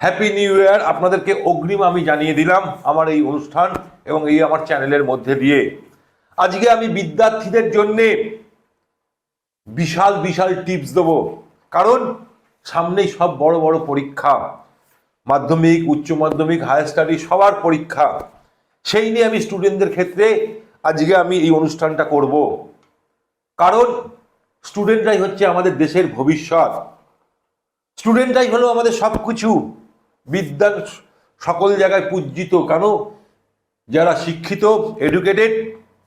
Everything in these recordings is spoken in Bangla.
হ্যাপি নিউ ইয়ার আপনাদেরকে অগ্রিম আমি জানিয়ে দিলাম আমার এই অনুষ্ঠান এবং এই আমার চ্যানেলের মধ্যে দিয়ে। আজকে আমি বিদ্যার্থীদের জন্যে বিশাল বিশাল টিপস দেবো। কারণ সামনেই সব বড় বড় পরীক্ষা। মাধ্যমিক, উচ্চ মাধ্যমিক, হায়ার স্টাডি সবার পরীক্ষা। সেই নিয়ে আমি স্টুডেন্টদের ক্ষেত্রে আজকে আমি এই অনুষ্ঠানটা করব। কারণ স্টুডেন্টরাই হচ্ছে আমাদের দেশের ভবিষ্যৎ। স্টুডেন্টরাই হলো আমাদের সব কিছু বিদ্যার সকল জায়গায় পূজিত, কেন? যারা শিক্ষিত এডুকেটেড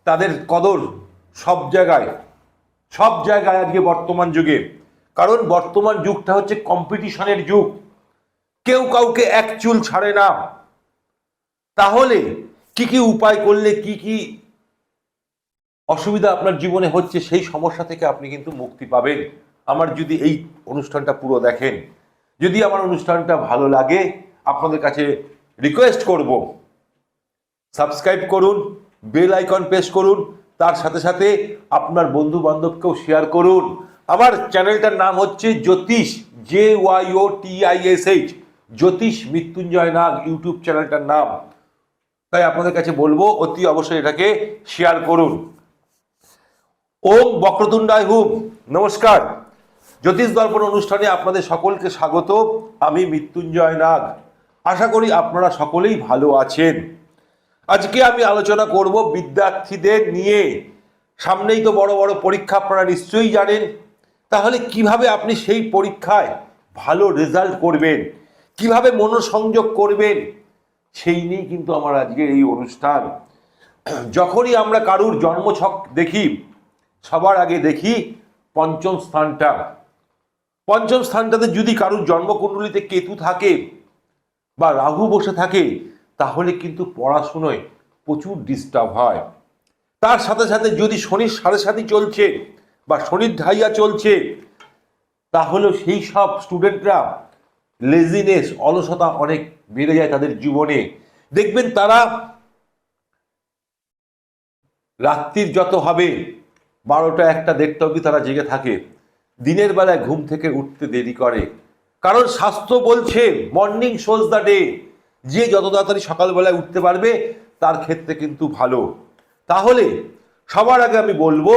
তাদের কদর সব জায়গায় সব জায়গায় আজকে বর্তমান যুগে। কারণ বর্তমান যুগটা হচ্ছে কম্পিটিশনের যুগ। কেউ কাউকে এক চুল ছাড়ে না। তাহলে কি কি উপায় করলে কি কি অসুবিধা আপনার জীবনে হচ্ছে, সেই সমস্যা থেকে আপনি কিন্তু মুক্তি পাবেন। আমার যদি এই অনুষ্ঠানটা পুরো দেখেন যদি আমার অনুষ্ঠানটা ভালো লাগে, আপনাদের কাছে রিকোয়েস্ট করব সাবস্ক্রাইব করুন বেল আইকন প্রেস করুন, তার সাথে সাথে আপনার বন্ধু বান্ধবকেও শেয়ার করুন। আমার চ্যানেলটার নাম হচ্ছে Jyotish J Y O T I S H Jyotish Mrityunjay Nag, YouTube চ্যানেলটার নাম। তাই আপনাদের কাছে বলব, অতি অবশ্যই এটাকে শেয়ার করুন। ওম বক্রতুণ্ডায় হুম। নমস্কার। জ্যোতিষ দর্পণ অনুষ্ঠানে আপনাদের সকলকে স্বাগত। আমি মৃত্যুঞ্জয় নাগ। আশা করি আপনারা সকলেই ভালো আছেন। আজকে আমি আলোচনা করব বিদ্যার্থীদের নিয়ে। সামনেই তো বড় বড় পরীক্ষা, আপনারা নিশ্চয়ই জানেন। তাহলে কীভাবে আপনি সেই পরীক্ষায় ভালো রেজাল্ট করবেন? কীভাবে মনোসংযোগ করবেন? সেই নিয়েই কিন্তু আমার আজকে এই অনুষ্ঠান। যখনই আমরা কারুর জন্মছক দেখি, সবার আগে দেখি পঞ্চম স্থানটা। পঞ্চম স্থানটাতে যদি কারুর জন্মকুণ্ডলিতে কেতু থাকে বা রাহু বসে থাকে, তাহলে কিন্তু পড়াশুনোয় প্রচুর ডিস্টার্ব হয়। তার সাথে সাথে যদি শনির সাড়ে সাথে চলছে বা শনির ঢাইয়া চলছে, তাহলেও সেই সব স্টুডেন্টরা লেজিনেস অলসতা অনেক বেড়ে যায় তাদের জীবনে। দেখবেন তারা রাত্রির যত হবে, বারোটা একটা, দেড়টা অবধি তারা জেগে থাকে। দিনের বেলায় ঘুম থেকে উঠতে দেরি করে। কারণ স্বাস্থ্য বলছে মর্নিং শোজ দ্য ডে যে যত তাড়াতাড়ি সকালবেলায় উঠতে পারবে, তার ক্ষেত্রে কিন্তু ভালো। তাহলে, সবার আগে আমি বলব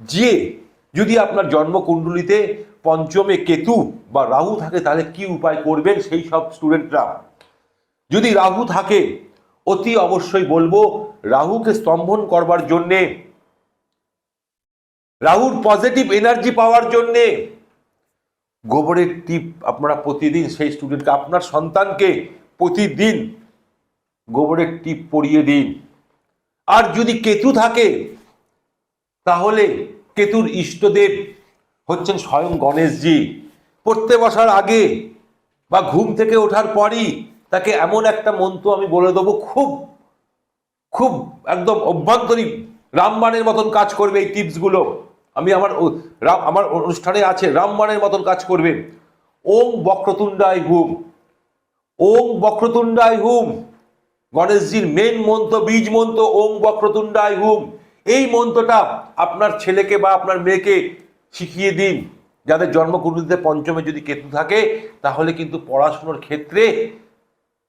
যে, যদি আপনার জন্মকুণ্ডলিতে পঞ্চমে কেতু বা রাহু থাকে, তাহলে কি উপায় করবেন সেই সব স্টুডেন্টরা যদি রাহু থাকে, অতি অবশ্যই বলব, রাহুকে স্তম্ভন করবার জন্যে রাহুর পজিটিভ এনার্জি পাওয়ার জন্যে গোবরের টিপ আপনারা প্রতিদিন সেই স্টুডেন্টকে আপনার সন্তানকে প্রতিদিন গোবরের টিপ পরিয়ে দিন। আর যদি কেতু থাকে, তাহলে কেতুর ইষ্টদেব হচ্ছেন স্বয়ং গণেশজি। পড়তে বসার আগে বা ঘুম থেকে ওঠার পরই তাকে এমন একটা মন্ত্র আমি বলে দেবো, খুব খুব একদম অভ্যন্তরীণ। রামবাণের মতন কাজ করবে এই টিপসগুলো আমি আমার আমার অনুষ্ঠানে আছে, রামবাণের মতন কাজ করবে। ওম বক্রতুণ্ডায় হুম ওম বক্রতুণ্ডায় হুম গণেশজির মেন মন্ত্র, বীজ মন্ত্র, ওম বক্রতুণ্ডায় হুম এই মন্ত্রটা আপনার ছেলেকে বা আপনার মেয়েকে শিখিয়ে দিন। যাদের জন্মকুণ্ডলিতে পঞ্চমে যদি কেতু থাকে, তাহলে কিন্তু পড়াশুনোর ক্ষেত্রে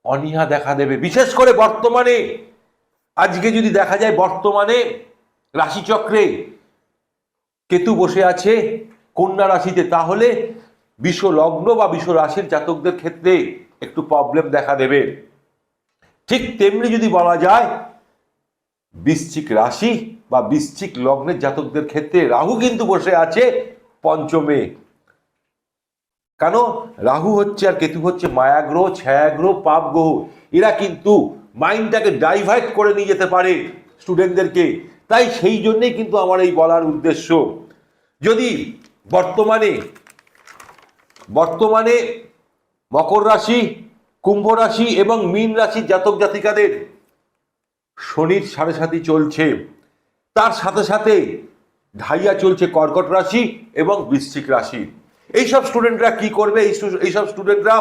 অনীহা দেখা দেবে। বিশেষ করে বর্তমানে। আজকে যদি দেখা যায় বর্তমানে রাশিচক্রে কেতু বসে আছে কন্যা রাশিতে, তাহলে বিশ্ব লগ্ন বা বিশ্ব রাশির জাতকদের ক্ষেত্রে একটু প্রবলেম দেখা দেবে। ঠিক তেমনি যদি বলা যায়, বৃশ্চিক রাশি বা বৃশ্চিক লগ্নের জাতকদের ক্ষেত্রে রাহু কিন্তু বসে আছে পঞ্চমে। কেন? রাহু হচ্ছে আর কেতু হচ্ছে মায়াগ্রহ ছায়াগ্রহ পাপ গ্রহ। এরা কিন্তু মাইন্ডটাকে ডাইভার্ট করে নিয়ে যেতে পারে স্টুডেন্টদেরকে তাই সেই জন্যেই কিন্তু আমার এই বলার উদ্দেশ্য। যদি বর্তমানে বর্তমানে মকর রাশি, কুম্ভ রাশি এবং মীন রাশির জাতক জাতিকাদের শনির সাড়ে সাথী চলছে। তার সাথে সাথে ঢাইয়া চলছে কর্কট রাশি এবং বৃশ্চিক রাশি। এইসব স্টুডেন্টরা কি করবে? এইসব স্টুডেন্টরা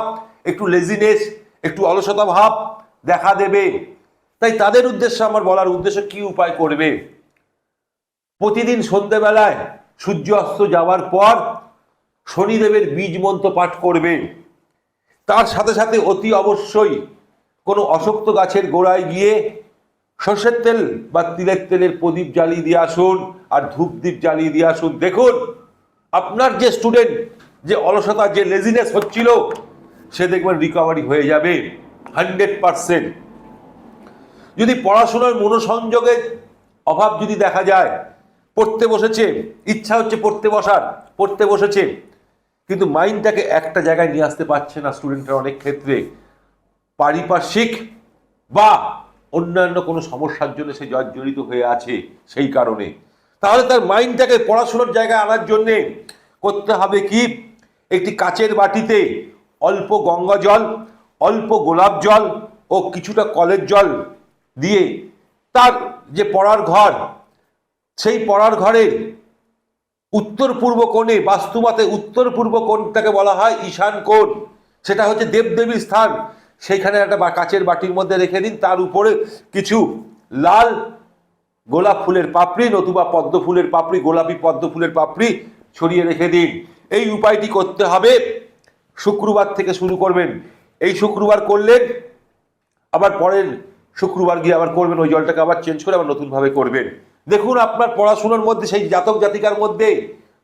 একটু লেজিনেস একটু অলসতা ভাব দেখা দেবে। তাই তাদের উদ্দেশ্যে আমার বলার উদ্দেশ্য কি উপায় করবে? প্রতিদিন সন্ধেবেলায় সূর্য অস্ত যাওয়ার পর শনিদেবের বীজ মন্ত্র পাঠ করবে। তার সাথে সাথে অতি অবশ্যই কোনো অশক্ত গাছের গোড়ায় গিয়ে সর্ষের তেল বা তিলের তেলের প্রদীপ জ্বালিয়ে দিয়ে আসুন আর ধূপ দ্বীপ জ্বালিয়ে দিয়ে আসুন। দেখুন, আপনার যে স্টুডেন্ট যে অলসতা, যে লেজিনেস হচ্ছিল, সে দেখবেন রিকভারি হয়ে যাবে। হান্ড্রেড পারসেন্ট যদি পড়াশোনার মনোসংযোগের অভাব যদি দেখা যায় পড়তে বসেছে, ইচ্ছা হচ্ছে পড়তে বসার, পড়তে বসেছে। কিন্তু মাইন্ডটাকে একটা জায়গায় নিয়ে আসতে পারছে না স্টুডেন্টরা অনেক ক্ষেত্রে। পারিপার্শ্বিক বা অন্যান্য কোনো সমস্যার জন্য সে জর্জরিত হয়ে আছে সেই কারণে। তাহলে তার মাইন্ডটাকে পড়াশোনার জায়গায় আনার জন্যে করতে হবে কি? একটি কাচের বাটিতে অল্প গঙ্গা জল, অল্প গোলাপ জল ও কিছুটা কলের জল দিয়ে তার যে পড়ার ঘর সেই পড়ার ঘরের উত্তর পূর্ব কোণে, বাস্তুমাতে উত্তর পূর্ব কোণটাকে বলা হয় ঈশান কোণ। সেটা হচ্ছে দেবদেবীর স্থান। সেইখানে একটা বা- কাচের বাটির মধ্যে রেখে দিন। তার উপরে কিছু লাল গোলাপ ফুলের পাপড়ি, নতুবা পদ্ম ফুলের পাপড়ি, গোলাপি পদ্ম ফুলের পাপড়ি ছড়িয়ে রেখে দিন। এই উপায়টি করতে হবে। শুক্রবার থেকে শুরু করবেন। এই শুক্রবার করলেন, আবার পরের শুক্রবার গিয়ে আবার করবেন। ওই জলটাকে আবার চেঞ্জ করে আবার নতুনভাবে করবেন। দেখুন আপনার পড়াশোনার মধ্যে, সেই জাতক জাতিকার মধ্যে,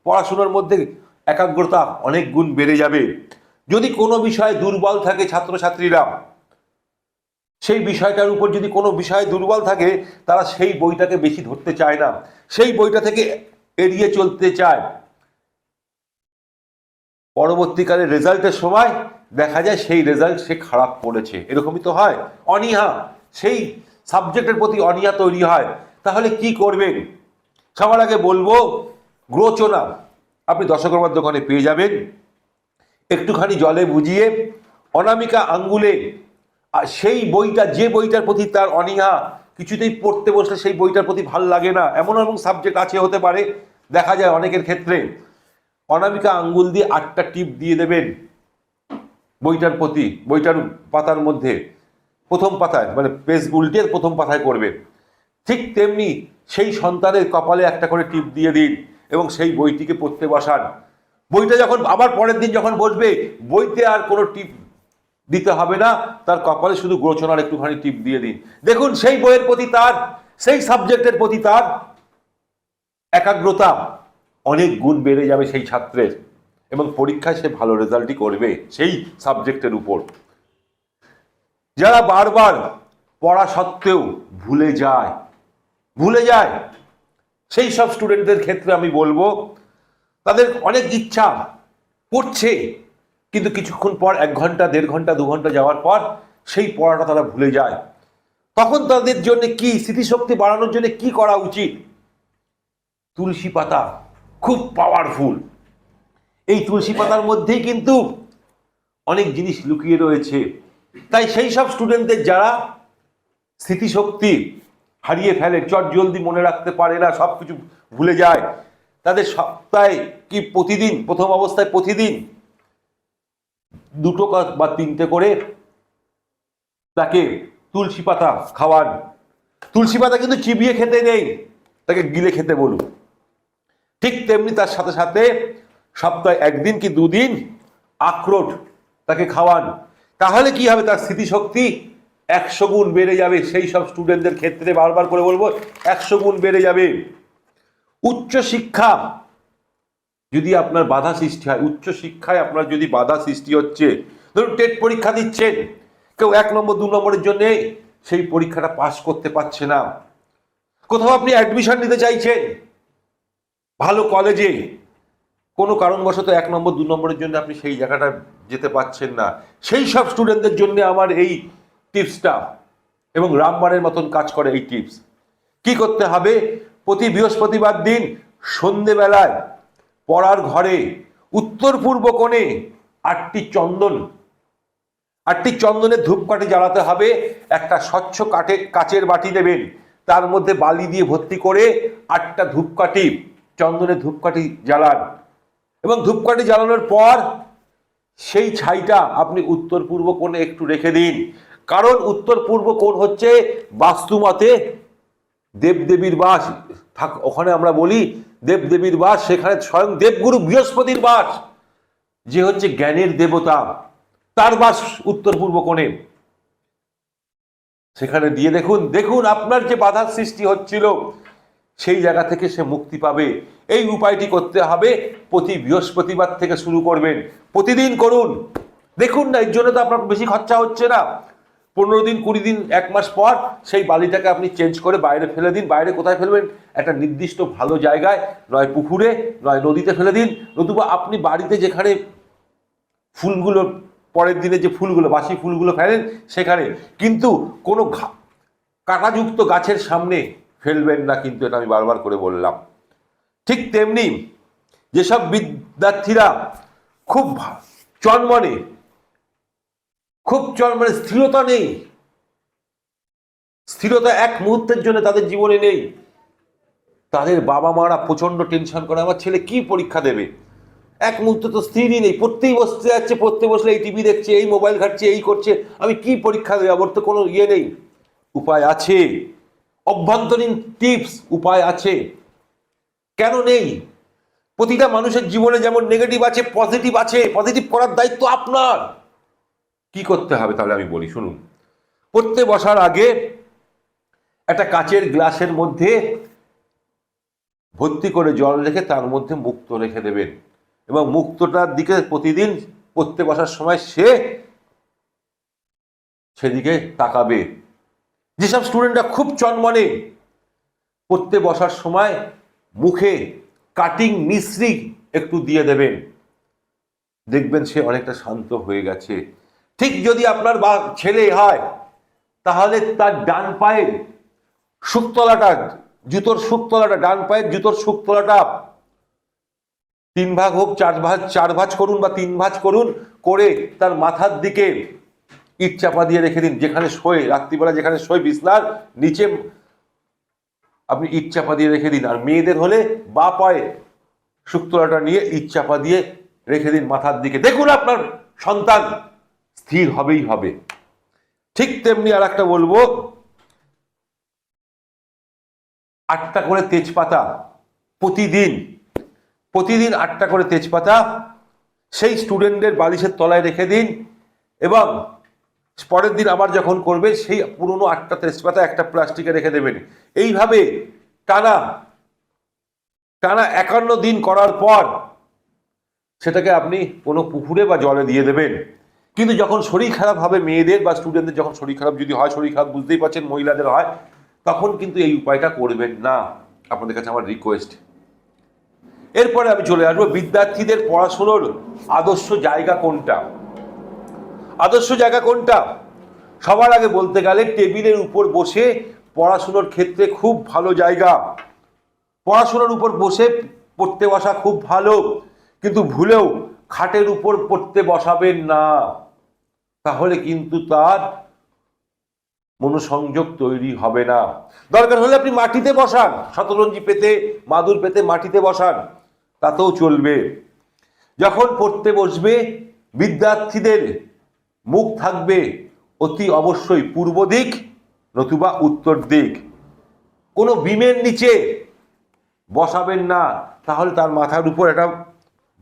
পড়াশোনার মধ্যে একাগ্রতা অনেক গুণ বেড়ে যাবে। যদি কোনো বিষয়ে দুর্বল থাকে ছাত্রছাত্রীরা, সেই বিষয়টার উপর যদি কোনো বিষয়ে দুর্বল থাকে, তারা সেই বইটাকে বেশি ধরতে চায় না। সেই বইটা থেকে এড়িয়ে চলতে চায়। পরবর্তীকালে রেজাল্টের সময় দেখা যায় সেই রেজাল্ট সে খারাপ করেছে। এরকমই তো হয়। অনীহা, সেই সাবজেক্টের প্রতি অনীহা তৈরি হয়। তাহলে কি করবেন? সবার আগে বলব, গ্রোচনা। আপনি দশকর্মার দোকানে পেয়ে যাবেন। একটুখানি জলে বুঝিয়ে, অনামিকা আঙ্গুলে, আর সেই বইটা, যে বইটার প্রতি তার অনীহা, কিছুতেই পড়তে বসলে সেই বইটার প্রতি ভালো লাগে না। এমন এমন সাবজেক্ট আছে, হতে পারে, দেখা যায় অনেকের ক্ষেত্রে। অনামিকা আঙ্গুল দিয়ে আটটা টিপ দিয়ে দেবেন বইটার প্রতি, বইটার পাতার মধ্যে। প্রথম পাতায় মানে পেজ উল্টে প্রথম পাতায় করবেন। ঠিক তেমনি সেই সন্তানের কপালে একটা করে টিপ দিয়ে দিন এবং সেই বইটিকে পড়তে বসান। বইটা যখন আবার পরের দিন যখন বসবে, বইতে আর কোনো টিপ দিতে হবে না, তার কপালে শুধু গ্রোচনার একটুখানি টিপ দিয়ে দিন। দেখুন, সেই বইয়ের প্রতি তার, সেই সাবজেক্টের প্রতি তার একাগ্রতা অনেক গুণ বেড়ে যাবে সেই ছাত্রের এবং পরীক্ষায় সে ভালো রেজাল্টই করবে সেই সাবজেক্টের উপর। যারা বারবার পড়া সত্ত্বেও ভুলে যায় ভুলে যায়। সেই সব স্টুডেন্টদের ক্ষেত্রে আমি বলব, তাদের অনেক ইচ্ছা পড়ছে কিন্তু কিছুক্ষণ পর, এক ঘণ্টা, দেড় ঘণ্টা, দু ঘণ্টা যাওয়ার পর, সেই পড়াটা তারা ভুলে যায়। তখন তাদের জন্য কি, স্মৃতিশক্তি বাড়ানোর জন্য কি করা উচিত? তুলসী পাতা খুব পাওয়ারফুল এই তুলসী পাতার মধ্যেই কিন্তু অনেক জিনিস লুকিয়ে রয়েছে। তাই সেই সব স্টুডেন্টদের যারা স্মৃতিশক্তি হারিয়ে ফেলে, চট জলদি মনে রাখতে পারে না সব কিছু ভুলে যায়। তাদের সপ্তাহে কি প্রতিদিন, প্রথম অবস্থায় প্রতিদিন দুটো বা তিনটে করে তাকে তুলসী পাতা খাওয়ান। তুলসী পাতা কিন্তু চিবিয়ে খেতে নেই, তাকে গিলে খেতে বলুন। ঠিক তেমনি তার সাথে সাথে সপ্তাহে একদিন কি দুদিন আখরোট তাকে খাওয়ান। তাহলে কি হবে তার স্মৃতিশক্তি? একশো গুণ বেড়ে যাবে সেই সব স্টুডেন্টদের ক্ষেত্রে বারবার করে বলব, একশো গুণ বেড়ে যাবে। উচ্চ শিক্ষা যদি আপনার বাধা সৃষ্টি হয়, উচ্চ শিক্ষায় আপনার যদি বাধা সৃষ্টি হচ্ছে, ধরুন টেট পরীক্ষা দিচ্ছেন, কেউ এক নম্বর, দু নম্বরের জন্যে সেই পরীক্ষাটা পাশ করতে পারছে না। কোথাও আপনি অ্যাডমিশন নিতে চাইছেন, ভালো কলেজে কোনো কারণবশত এক নম্বর, দু নম্বরের জন্য আপনি সেই জায়গাটা যেতে পারছেন না। সেই সব স্টুডেন্টদের জন্য আমার এই টিপসটা এবং রামবানের মতন কাজ করে এই টিপস কি করতে হবে? প্রতি বৃহস্পতিবার দিন সন্ধেবেলায় পড়ার ঘরে উত্তর পূর্ব কোণে আটটি চন্দন, আটটি চন্দনের ধূপকাঠি জ্বালাতে হবে। একটা স্বচ্ছ কাঠে, কাচের বাটি দেবেন তার মধ্যে বালি দিয়ে ভর্তি করে আটটা ধূপকাঠি, চন্দনের ধূপকাঠি জ্বালান। এবং ধূপকাঠি জ্বালানোর পর সেই ছাইটা আপনি উত্তর পূর্ব কোণে একটু রেখে দিন। কারণ উত্তর পূর্ব কোণ হচ্ছে বাস্তুমতে দেবদেবীর বাস। থাক, ওখানে আমরা বলি দেবদেবীর বাস, সেখানে স্বয়ং দেবগুরু বৃহস্পতির বাস, যে হচ্ছে জ্ঞানের দেবতা। তার বাস উত্তর পূর্ব কোণে। সেখানে দিয়ে দেখুন দেখুন আপনার যে বাধার সৃষ্টি হচ্ছিল, সেই জায়গা থেকে সে মুক্তি পাবে। এই উপায়টি করতে হবে, প্রতি বৃহস্পতিবার থেকে শুরু করবেন। প্রতিদিন করুন। দেখুন না, এর জন্য তো আপনার বেশি খরচা হচ্ছে না। পনেরো দিন, কুড়ি দিন, এক মাস পর সেই বালিটাকে আপনি চেঞ্জ করে বাইরে ফেলে দিন। বাইরে কোথায় ফেলবেন? একটা নির্দিষ্ট ভালো জায়গায়, নয় পুকুরে, নয় নদীতে ফেলে দিন। নতুবা আপনি বাড়িতে যেখানে ফুলগুলো, পরের দিনে যে ফুলগুলো, বাসি ফুলগুলো ফেলেন, সেখানে। কিন্তু কোনো কাঁটাযুক্ত গাছের সামনে ফেলবেন না কিন্তু এটা আমি বারবার করে বললাম। ঠিক তেমনি যেসব বিদ্যার্থীরা খুব চনমনে খুব চনমনে স্থিরতা নেই। স্থিরতা এক মুহূর্তের জন্য তাদের জীবনে নেই। তাদের বাবা মারা প্রচণ্ড টেনশন করে, আমার ছেলে কি পরীক্ষা দেবে? এক মুহূর্তে তো স্থিরই নেই পড়তেই বসতে যাচ্ছে পড়তে বসলে এই টিভি দেখছে, এই মোবাইল ঘাটছে, এই করছে, আমি কি পরীক্ষা দেবো? আমার তো কোনো ইয়ে নেই। উপায় আছে। অভ্যন্তরীণ টিপস উপায় আছে। কেন নেই? প্রতিটা মানুষের জীবনে যেমন নেগেটিভ আছে পজিটিভ আছে পজিটিভ করার দায়িত্ব আপনার। কি করতে হবে তাহলে আমি বলি, শুনুন। পড়তে বসার আগে একটা কাচের গ্লাসের মধ্যে ভর্তি করে জল রেখে তার মধ্যে মুক্ত রেখে দেবেন এবং মুক্তটার দিকে প্রতিদিন পড়তে বসার সময় সে সেদিকে তাকাবে। যেসব স্টুডেন্টরা খুব চনমনে পড়তে বসার সময় মুখে কাটিং মিশ্রি একটু দিয়ে দেবেন, দেখবেন সে অনেকটা শান্ত হয়ে গেছে। ঠিক যদি আপনার বা ছেলে হয়, তাহলে তার ডান পায়ের শুকতলাটা, জুতোর শুকতলাটা, ডান পায়ের জুতোর শুকতলাটা তিন ভাগ হোক, চার ভাজ চার ভাজ করুন বা তিন ভাজ করুন, করে তার মাথার দিকে ইট চাপা দিয়ে রেখে দিন, যেখানে শোয়, রাত্রিবেলা যেখানে শোয় বিছনার নিচে আপনি ইট চাপা দিয়ে রেখে দিন। আর মেয়েদের হলে বা পায়ে শুক্তলাটা নিয়ে ইট চাপা দিয়ে রেখে দিন মাথার দিকে। দেখুন আপনার সন্তান। স্থির হবেই হবে। ঠিক তেমনি আর একটা বলব, আটটা করে তেজপাতা প্রতিদিন প্রতিদিন আটটা করে তেজপাতা সেই স্টুডেন্টদের বালিশের তলায় রেখে দিন এবং পরের দিন আবার যখন করবে সেই পুরনো আটটা তেজপাতা একটা প্লাস্টিকে রেখে দেবেন। এইভাবে টানা টানা একান্ন দিন করার পর সেটাকে আপনি কোনো পুকুরে বা জলে দিয়ে দেবেন। কিন্তু যখন শরীর খারাপ হবে, মেয়েদের বা স্টুডেন্টদের যখন শরীর খারাপ, যদি হয় শরীর খারাপ, বুঝতেই পারছেন মহিলাদের হয়, তখন কিন্তু এই উপায়টা করবেন না। আপনাদের কাছে আমার রিকোয়েস্ট এরপরে আমি চলে আসব, বিদ্যার্থীদের পড়াশুনোর আদর্শ জায়গা কোনটা? আদর্শ জায়গা কোনটা? সবার আগে বলতে গেলে টেবিলের উপর বসে পড়াশুনোর ক্ষেত্রে খুব ভালো জায়গা। পড়াশোনার উপর বসে পড়তে বসা খুব ভালো। কিন্তু ভুলেও খাটের উপর পড়তে বসাবেন না, তাহলে কিন্তু তার মনোসংযোগ তৈরি হবে না। দরকার হলে আপনি মাটিতে বসান, শতরঞ্জি পেতে, মাদুর পেতে মাটিতে বসান, তাতেও চলবে। যখন পড়তে বসবে, বিদ্যার্থীদের মুখ থাকবে অতি অবশ্যই পূর্ব দিক নতুবা উত্তর দিক। কোনো বিমের নিচে বসাবেন না, তাহলে তার মাথার উপর একটা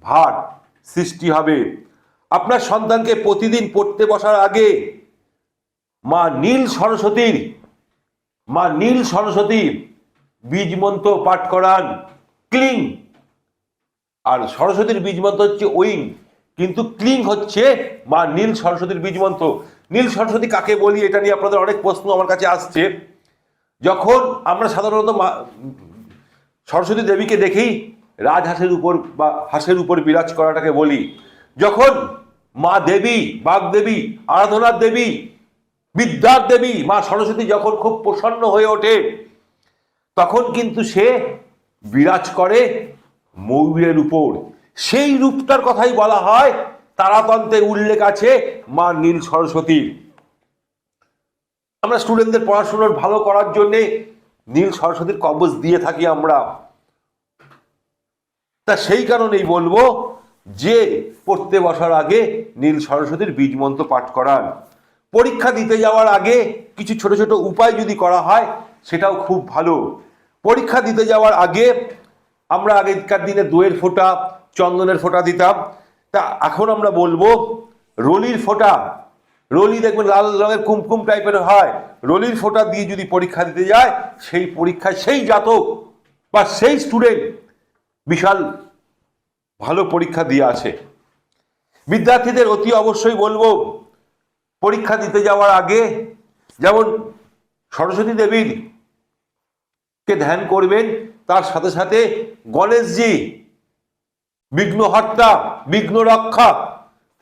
ভার সৃষ্টি হবে। আপনার সন্তানকে প্রতিদিন পড়তে বসার আগে মা নীল সরস্বতীর, মা নীল সরস্বতী বীজ মন্ত্র পাঠ করান, ক্লিং। আর সরস্বতীর বীজ মন্ত্র হচ্ছে ওইং কিন্তু ক্লিং হচ্ছে মা নীল সরস্বতীর বীজ মন্ত্র। নীল সরস্বতী কাকে বলি এটা নিয়ে আপনাদের অনেক প্রশ্ন আমার কাছে আসছে। যখন আমরা সাধারণত সরস্বতী দেবীকে দেখেই রাজহাঁসের উপর বা হাঁসের উপর বিরাজ করাটাকে বলি। যখন মা দেবী বাগদেবী আরাধনার দেবী, বিদ্যার দেবী, মা সরস্বতী যখন খুব প্রসন্ন হয়ে ওঠে, তখন কিন্তু সে বিরাজ করে ময়ূরের উপর। সেই রূপটার কথাই বলা হয় তারাতন্ত্রে উল্লেখ আছে মা নীল সরস্বতীর। আমরা স্টুডেন্টদের পড়াশোনার ভালো করার জন্যে নীল সরস্বতীর কবচ দিয়ে থাকি আমরা। তা সেই কারণেই বলব যে পড়তে বসার আগে নীল সরস্বতীর বীজ মন্ত্র পাঠ করান। পরীক্ষা দিতে যাওয়ার আগে কিছু ছোট ছোট উপায় যদি করা হয়, সেটাও খুব ভালো। পরীক্ষা দিতে যাওয়ার আগে আমরা আগেকার দিনে দইয়ের ফোঁটা, চন্দনের ফোঁটা দিতাম। তা এখন আমরা বলব রলির ফোঁটা। রলি দেখবেন লাল রঙের কুমকুম টাইপের হয়। রলির ফোঁটা দিয়ে যদি পরীক্ষা দিতে যায়, সেই পরীক্ষায় সেই জাতক বা সেই স্টুডেন্ট বিশাল ভালো পরীক্ষা দিয়ে আছে। বিদ্যার্থীদের অতি অবশ্যই বলব, পরীক্ষা দিতে যাওয়ার আগে যেমন সরস্বতী দেবীর কে ধ্যান করবেন, তার সাথে সাথে গণেশজি, বিঘ্নহর্তা বিঘ্ন রক্ষা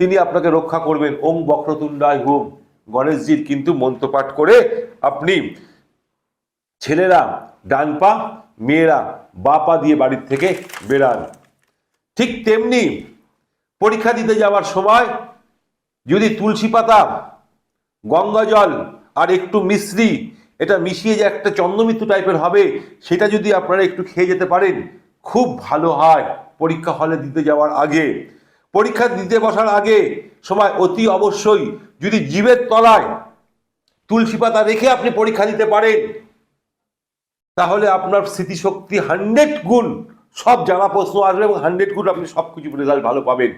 তিনি আপনাকে রক্ষা করবেন। ওম বক্রতুণ্ডায় হুম। গণেশজির কিন্তু মন্ত্রপাঠ করে আপনি ছেলেরা ডান পা মেয়েরা বা পা দিয়ে বাড়ির থেকে বেরান ঠিক তেমনি পরীক্ষা দিতে যাওয়ার সময় যদি তুলসী পাতা, গঙ্গা জল আর একটু মিশ্রি, এটা মিশিয়ে যে একটা চন্দ্রমিত্র টাইপের হবে, সেটা যদি আপনারা একটু খেয়ে যেতে পারেন, খুব ভালো হয় পরীক্ষা হলে দিতে যাওয়ার আগে। পরীক্ষা দিতে বসার আগে সময় অতি অবশ্যই যদি জীবের তলায় তুলসী পাতা রেখে আপনি পরীক্ষা দিতে পারেন তাহলে আপনার স্মৃতিশক্তি হান্ড্রেড গুণ সব জানা প্রশ্ন আসবে এবং হান্ড্রেড গুণ আপনি সব কিছু রেজাল্ট ভালো পাবেন।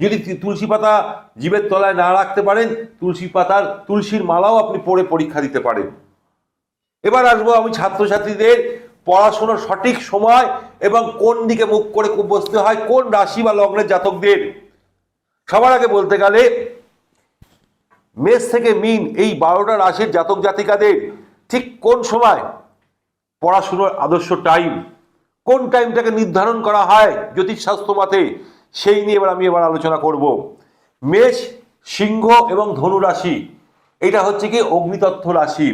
যদি তুলসী পাতা জীবের তলায় না রাখতে পারেন, তুলসী পাতার তুলসীর মালাও আপনি পরে পরীক্ষা দিতে পারেন। এবার আসব আমি ছাত্রছাত্রীদের পড়াশোনার সঠিক সময় এবং কোন দিকে মুখ করে বসতে হয়, কোন রাশি বা লগ্নের জাতকদের। সবার আগে বলতে গেলে, মেষ থেকে মিন এই বারোটা রাশির জাতক জাতিকাদের ঠিক কোন সময় পড়াশুনোর আদর্শ টাইম কোন টাইমটাকে নির্ধারণ করা হয় জ্যোতিষশাস্ত্র মতে, সেই নিয়ে এবার আমি এবার আলোচনা করব। মেষ, সিংহ এবং ধনু রাশি, এটা হচ্ছে কি অগ্নিতত্ত্ব রাশি।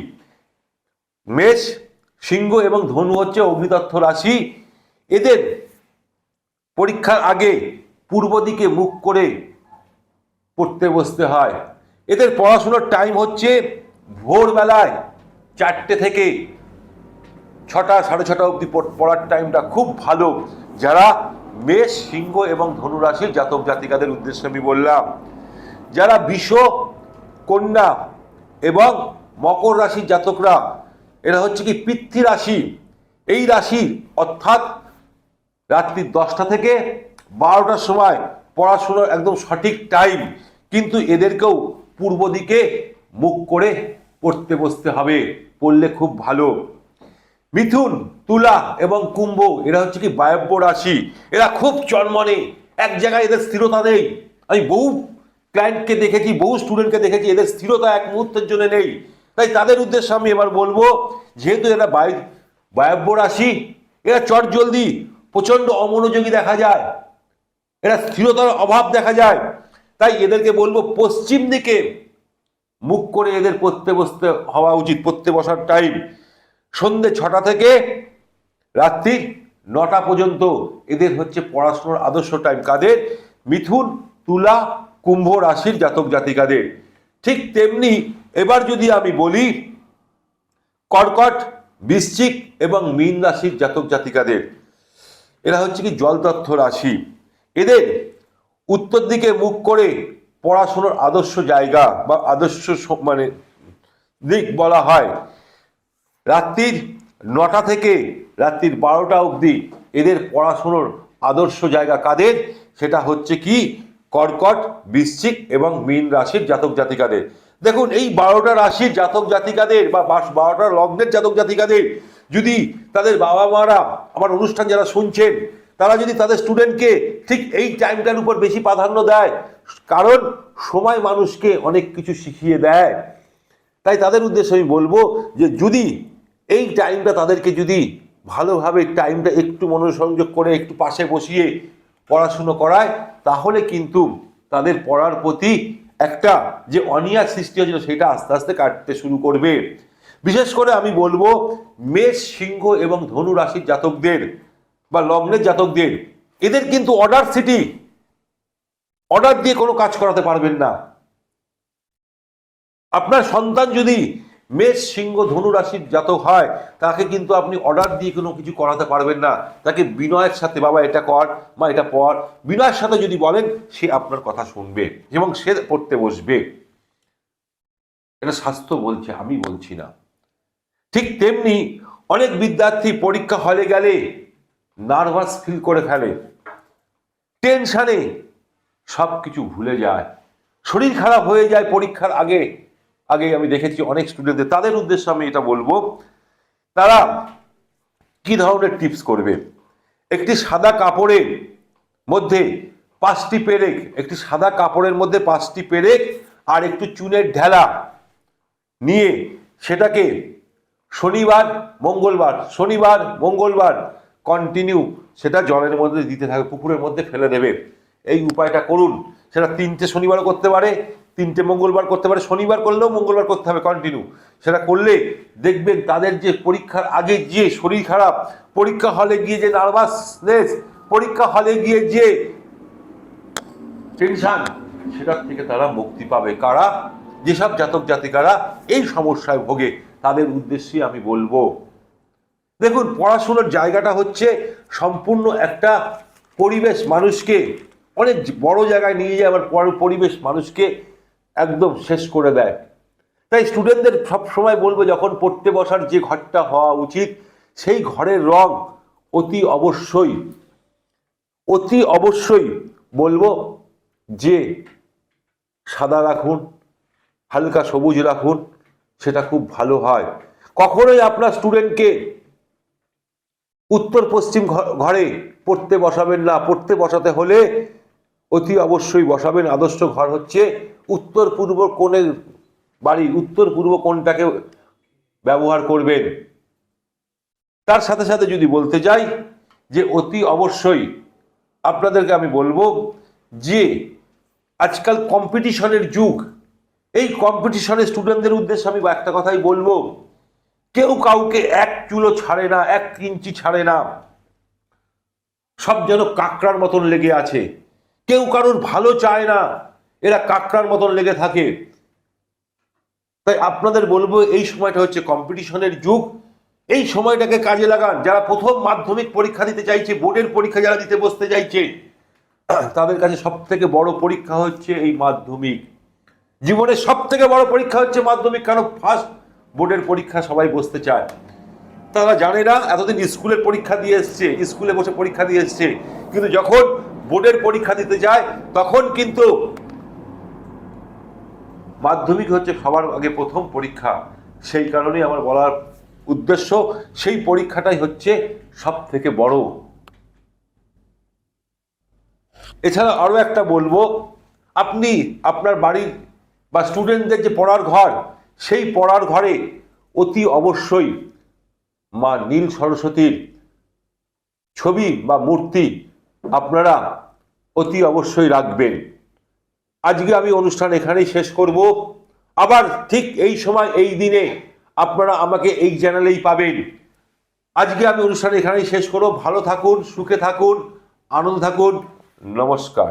মেষ, সিংহ এবং ধনু হচ্ছে অগ্নিতত্ত্ব রাশি। এদের পরীক্ষার আগে পূর্ব দিকে মুখ করে পড়তে বসতে হয়। এদের পড়াশোনার টাইম হচ্ছে ভোরবেলায় চারটে থেকে ছটা, সাড়ে ছটা অবধি পড়ার টাইমটা খুব ভালো। যারা মেষ, সিংহ এবং ধনু রাশির জাতক জাতিকাদের উদ্দেশ্যে আমি বললাম, যারা বিষ, কন্যা এবং মকর রাশির জাতকরা, এরা হচ্ছে কি পিতৃ রাশি। এই রাশির অর্থাৎ রাত্রি দশটা থেকে বারোটার সময় পড়াশোনার একদম সঠিক টাইম কিন্তু এদেরকেও পূর্ব দিকে মুখ করে পড়তে বসতে হবে, পড়লে খুব ভালো। মিথুন, তুলা এবং কুম্ভ, এরা হচ্ছে কি বায়ব্য রাশি। এরা খুব চনমনে, এক জায়গায় এদের স্থিরতা নেই। আমি বহু ক্লায়েন্টকে দেখেছি, বহু স্টুডেন্টকে দেখেছি, এদের স্থিরতা এক মুহূর্তের জন্য নেই। তাই তাদের উদ্দেশ্যে আমি এবার বলব, যেহেতু এরা বায়ু বায়ব্য রাশি, এরা চট জলদি প্রচণ্ড অমনোযোগী দেখা যায়। এরা স্থিরতার অভাব দেখা যায়। তাই এদেরকে বলব, পশ্চিম দিকে মুখ করে এদের পড়তে বসতে হওয়া উচিত, পড়তে বসার টাইম সন্ধে ছটা থেকে রাত্রি নটা পর্যন্ত এদের হচ্ছে পড়াশোনার আদর্শ টাইম কাদের? মিথুন, তুলা, কুম্ভ রাশির জাতক জাতিকাদের। ঠিক তেমনি এবার যদি আমি বলি, কর্কট, বৃশ্চিক এবং মীন রাশির জাতক জাতিকাদের, এরা হচ্ছে কি জলতত্ত্ব রাশি। এদের উত্তর দিকে মুখ করে পড়াশোনার আদর্শ জায়গা বা আদর্শ মানে দিক বলা হয়। রাত্রির নটা থেকে রাত্রির বারোটা অবধি এদের পড়াশুনোর আদর্শ জায়গা কাদের? সেটা হচ্ছে কি? কর্কট, বৃশ্চিক এবং মীন রাশির জাতক জাতিকাদের। দেখুন, এই বারোটা রাশির জাতক জাতিকাদের বা বারোটা লগ্নের জাতক জাতিকাদের যদি তাদের বাবা মারা আমার অনুষ্ঠান যারা শুনছেন, তারা যদি তাদের স্টুডেন্টকে ঠিক এই টাইমটার উপর বেশি প্রাধান্য দেয়, কারণ সময় মানুষকে অনেক কিছু শিখিয়ে দেয়। তাই তাদের উদ্দেশ্যে আমি বলব যে যদি এই টাইমটা তাদেরকে যদি ভালোভাবে টাইমটা একটু মনোসংযোগ করে, একটু পাশে বসিয়ে পড়াশুনো করায়, তাহলে কিন্তু তাদের পড়ার প্রতি একটা যে অনিয়ার সৃষ্টি হয়েছিল, সেটা আস্তে আস্তে কাটতে শুরু করবে। বিশেষ করে আমি বলব, মেষ, সিংহ এবং ধনু রাশির জাতকদের বা লগ্নের জাতকদের, এদের কিন্তু অর্ডার সিটি অর্ডার দিয়ে কোনো কাজ করাতে পারবেন না। আপনার সন্তান যদি মেষ, সিংহ, ধনু রাশির জাতক হয়, তাকে কিন্তু আপনি অর্ডার দিয়ে কোনো কিছু করাতে পারবেন না। তাকে বিনয়ের সাথে, বাবা, এটা কর, মা, এটা পড় বিনয়ের সাথে যদি বলেন, সে আপনার কথা শুনবে এবং সে পড়তে বসবে। এটা স্বাস্থ্য বলছে, আমি বলছি না। ঠিক তেমনি অনেক বিদ্যার্থী পরীক্ষা হলে গেলে নার্ভাস ফিল করে ফেলে। টেনশানে সব কিছু ভুলে যায়। শরীর খারাপ হয়ে যায় পরীক্ষার আগে। আগে আমি দেখেছি অনেক স্টুডেন্টদের তাদের উদ্দেশ্যে আমি এটা বলব, তারা কি ধরনের টিপস করবে? একটি সাদা কাপড়ের মধ্যে পাঁচটি পেরেক, একটি সাদা কাপড়ের মধ্যে পাঁচটি পেরেক আর একটু চুনের ঢেলা নিয়ে সেটাকে শনিবার, মঙ্গলবার শনিবার, মঙ্গলবার কন্টিনিউ সেটা জলের মধ্যে দিতে থাকবে পুকুরের মধ্যে ফেলে দেবে। এই উপায়টা করুন, সেটা তিনটে শনিবারও করতে পারে তিনটে মঙ্গলবার করতে পারে, শনিবার করলেও মঙ্গলবার করতে হবে কন্টিনিউ সেটা করলে দেখবেন তাদের যে পরীক্ষার আগে যে শরীর খারাপ, পরীক্ষা হলে গিয়ে যে নার্ভাসনেস পরীক্ষা হলে গিয়ে যে টেনশন সেটার থেকে তারা মুক্তি পাবে। কারা? যেসব জাতক জাতিকারা এই সমস্যায় ভোগে, তাদের উদ্দেশ্যে আমি বলব, দেখুন, পড়াশুনোর জায়গাটা হচ্ছে সম্পূর্ণ একটা পরিবেশ মানুষকে, অনেক বড় জায়গায় নিয়ে যায়, আবার পর- পরিবেশ মানুষকে একদম শেষ করে দেয়। তাই স্টুডেন্টদের সব সময় বলব, যখন পড়তে বসার যে ঘরটা হওয়া উচিত, সেই ঘরের রং অতি অবশ্যই অতি অবশ্যই বলব যে সাদা রাখুন, হালকা সবুজ রাখুন, সেটা খুব ভালো হয়। কখনোই আপনার স্টুডেন্টকে উত্তর পশ্চিম ঘরে পড়তে বসাবেন না। পড়তে বসাতে হলে অতি অবশ্যই বসাবেন। আদর্শ ঘর হচ্ছে উত্তর পূর্ব কোণের বাড়ি, উত্তর পূর্ব কোণটাকে ব্যবহার করবেন। তার সাথে সাথে যদি বলতে যাই যে অতি অবশ্যই আপনাদেরকে আমি বলব যে আজকাল কম্পিটিশনের যুগ। এই কম্পিটিশনের স্টুডেন্টদের উদ্দেশ্যে আমি একটা কথাই বলব, কেউ কাউকে এক চুলো ছাড়ে না, এক ইঞ্চি ছাড়ে না। সব যেন কাঁকড়ার মতন লেগে আছে। কেউ কারোর ভালো চায় না। এরা কাকড়ার মতন লেগে থাকে। তাই আপনাদের বলব, এই সময়টা হচ্ছে কম্পিটিশনের যুগ। এই সময়টাকে কাজে লাগান। যারা প্রথম মাধ্যমিক পরীক্ষা দিতে চাইছে, বোর্ডের পরীক্ষা যারা দিতে বসতে চাইছে, তাদের কাছে সব থেকে বড় পরীক্ষা হচ্ছে এই মাধ্যমিক। জীবনের সব থেকে বড় পরীক্ষা হচ্ছে মাধ্যমিক, কারণ ফার্স্ট বোর্ডের পরীক্ষা সবাই বসতে চায়। তারা জানে না, এতদিন স্কুলের পরীক্ষা দিয়ে এসছে, স্কুলে বসে পরীক্ষা দিয়ে এসছে। কিন্তু যখন বোর্ডের পরীক্ষা দিতে যায়, তখন কিন্তু মাধ্যমিক হচ্ছে সবার আগে প্রথম পরীক্ষা। সেই কারণেই আমার বলার উদ্দেশ্য, সেই পরীক্ষাটাই হচ্ছে সব থেকে বড়। এছাড়া আরও একটা বলব, আপনি আপনার বাড়ির বা স্টুডেন্টদের যে পড়ার ঘর, সেই পড়ার ঘরে অতি অবশ্যই মা নীল সরস্বতীর ছবি বা মূর্তি আপনারা অতি অবশ্যই রাখবেন। আজকে আমি অনুষ্ঠান এখানেই শেষ করব। আবার ঠিক এই সময়, এই দিনে আপনারা আমাকে এই চ্যানেলেই পাবেন। আজকে আমি অনুষ্ঠান এখানেই শেষ করব। ভালো থাকুন, সুখে থাকুন, আনন্দ থাকুন। নমস্কার।